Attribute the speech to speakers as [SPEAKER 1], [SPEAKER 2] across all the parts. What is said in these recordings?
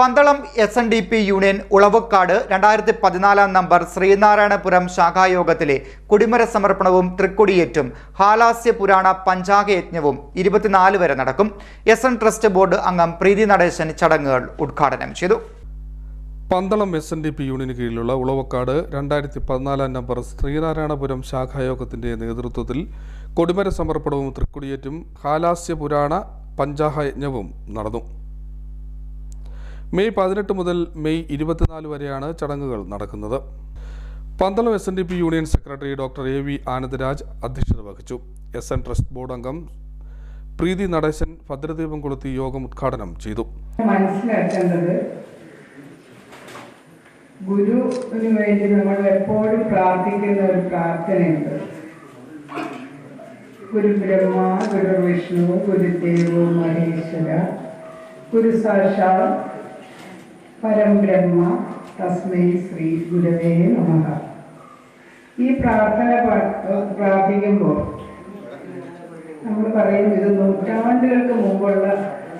[SPEAKER 1] Pandalam S N D P union Ulavakkad രണ്ടായിരത്തി പതിനാലാം number Sreenarayanapuram ശാഖായോഗത്തിലെ കുടിമര സമർപ്പണവും തൃക്കൊടിയേറ്റും ഹാലാസ്യ പുരാണ പഞ്ചാംഗയജ്ഞവും ഇരുപത്തിനാല് വരെ നടക്കും. എസ് എൻ ട്രസ്റ്റ് ബോർഡ് അംഗം പ്രീതി നടേശൻ ചടങ്ങുകൾ ഉദ്ഘാടനം ചെയ്തു.
[SPEAKER 2] Pandalam S N D P യൂണിയന് കീഴിലുള്ള ഉളവക്കാട് രണ്ടായിരത്തി പതിനാലാം നമ്പർ ശ്രീനാരായണപുരം ശാഖായോഗത്തിന്റെ നേതൃത്വത്തിൽ കൊടിമര സമർപ്പണവും തൃക്കൊടിയേറ്റും ഹാലാസ്യ പുരാണ പഞ്ചാഹയജ്ഞവും നടന്നു. മെയ് പതിനെട്ട് മുതൽ മെയ് ഇരുപത്തിനാല് വരെയാണ് ചടങ്ങുകൾ നടക്കുന്നത്. Pandalam S N D P union secretary doctor A V Anandaraj അധ്യക്ഷത വഹിച്ചു. എസ് എൻ ട്രസ്റ്റ് ബോർഡ് അംഗം പ്രീതി നടേശൻ ഭദ്രദീപം കൊളുത്തി യോഗം ഉദ്ഘാടനം ചെയ്തു.
[SPEAKER 3] മനസ്സിലാക്കേണ്ടത് ഗുരുവിന് വേണ്ടി നമ്മൾ എപ്പോഴും പ്രാർത്ഥിക്കുന്ന ഒരു പ്രാർത്ഥനയുണ്ട്. ഗുരു ബ്രഹ്മ ഗുരു വിഷ്ണു ഗുരുദേവോ മഹേശ്വര ഗുരു സാക്ഷാൽ പരംബ്രഹ്മ തസ്മൈ ശ്രീ ഗുരവേ നമഹ ഈ പ്രാർത്ഥന പ്രാർത്ഥിക്കുമ്പോൾ നമ്മൾ പറയും ഇത് നൂറ്റാണ്ടുകൾക്ക് മുമ്പുള്ള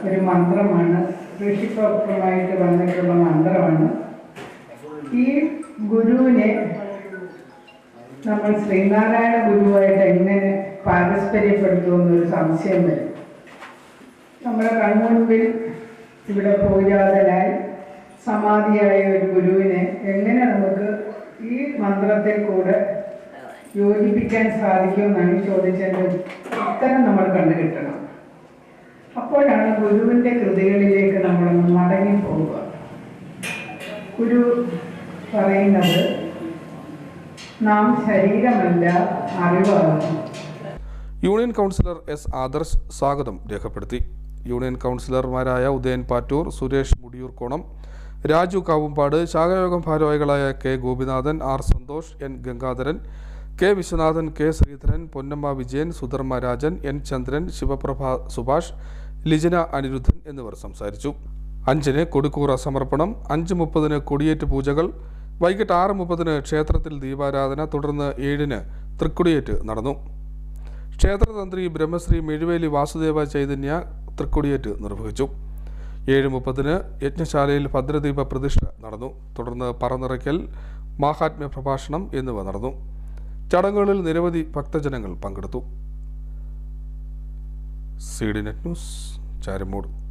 [SPEAKER 3] ഒരു മന്ത്രമാണ്. ഋഷിപ്രോക്തമായിട്ട് വന്നിട്ടുള്ള മന്ത്രമാണ്. ഈ ഗുരുവിനെ നമ്മൾ ശ്രീനാരായണ ഗുരുവായിട്ട് എങ്ങനെ പാരസ്പര്യപ്പെടുത്തുമെന്നൊരു സംശയം വരും. നമ്മുടെ കൺമുൻപിൽ ഇവിടെ പൂജാതനായി സമാധിയായ ഒരു ഗുരുവിനെ എങ്ങനെ നമുക്ക് ഈ മന്ത്രത്തിൽ കൂടെ യോജിപ്പിക്കാൻ സാധിക്കുമെന്നാണ് ചോദിച്ചതിന്റെ ഉത്തരം നമ്മൾ കണ്ടു കിട്ടണം. അപ്പോഴാണ് ഗുരുവിന്റെ കൃതികളിലേക്ക് നമ്മളൊന്ന് മടങ്ങിപ്പോവുക ഗുരു പറയുന്നത് നാം ശരീരമല്ല അറിവാകുന്നു
[SPEAKER 2] യൂണിയൻ കൗൺസിലർ എസ് ആദർശ് സ്വാഗതം രേഖപ്പെടുത്തി. യൂണിയൻ കൗൺസിലർമാരായ ഉദയൻ പാറ്റൂർ സുരേഷ് മുടിയൂർക്കോണം രാജു കാവുമ്പാട് ശാഖയോഗം ഭാരവാഹികളായ K Gopinathan R Santhosh N Gangadharan K Viswanathan K Sreedharan Ponnamma Vijayan Sudharma Rajan N Chandran Sivaprabha Subhash Lijana Aniruddhan എന്നിവർ സംസാരിച്ചു. അഞ്ചിന് കൊടിക്കൂറ സമർപ്പണം അഞ്ച് മുപ്പതിന് കൊടിയേറ്റ് പൂജകൾ വൈകിട്ട് ആറ് മുപ്പതിന് ക്ഷേത്രത്തിൽ ദീപാരാധന തുടർന്ന് ഏഴിന് തൃക്കൊടിയേറ്റ് നടന്നു. ക്ഷേത്രതന്ത്രി ബ്രഹ്മശ്രീ മെഴുവേലി വാസുദേവ ചൈതന്യ തൃക്കൊടിയേറ്റ് നിർവഹിച്ചു. ഏഴ് മുപ്പതിന് യജ്ഞശാലയിൽ ഭദ്രദീപ പ്രതിഷ്ഠ നടന്നു. തുടർന്ന് പറനിറയ്ക്കൽ മാഹാത്മ്യ പ്രഭാഷണം എന്നിവ നടന്നു. ചടങ്ങുകളിൽ നിരവധി ഭക്തജനങ്ങൾ പങ്കെടുത്തു. C D net news Charamood.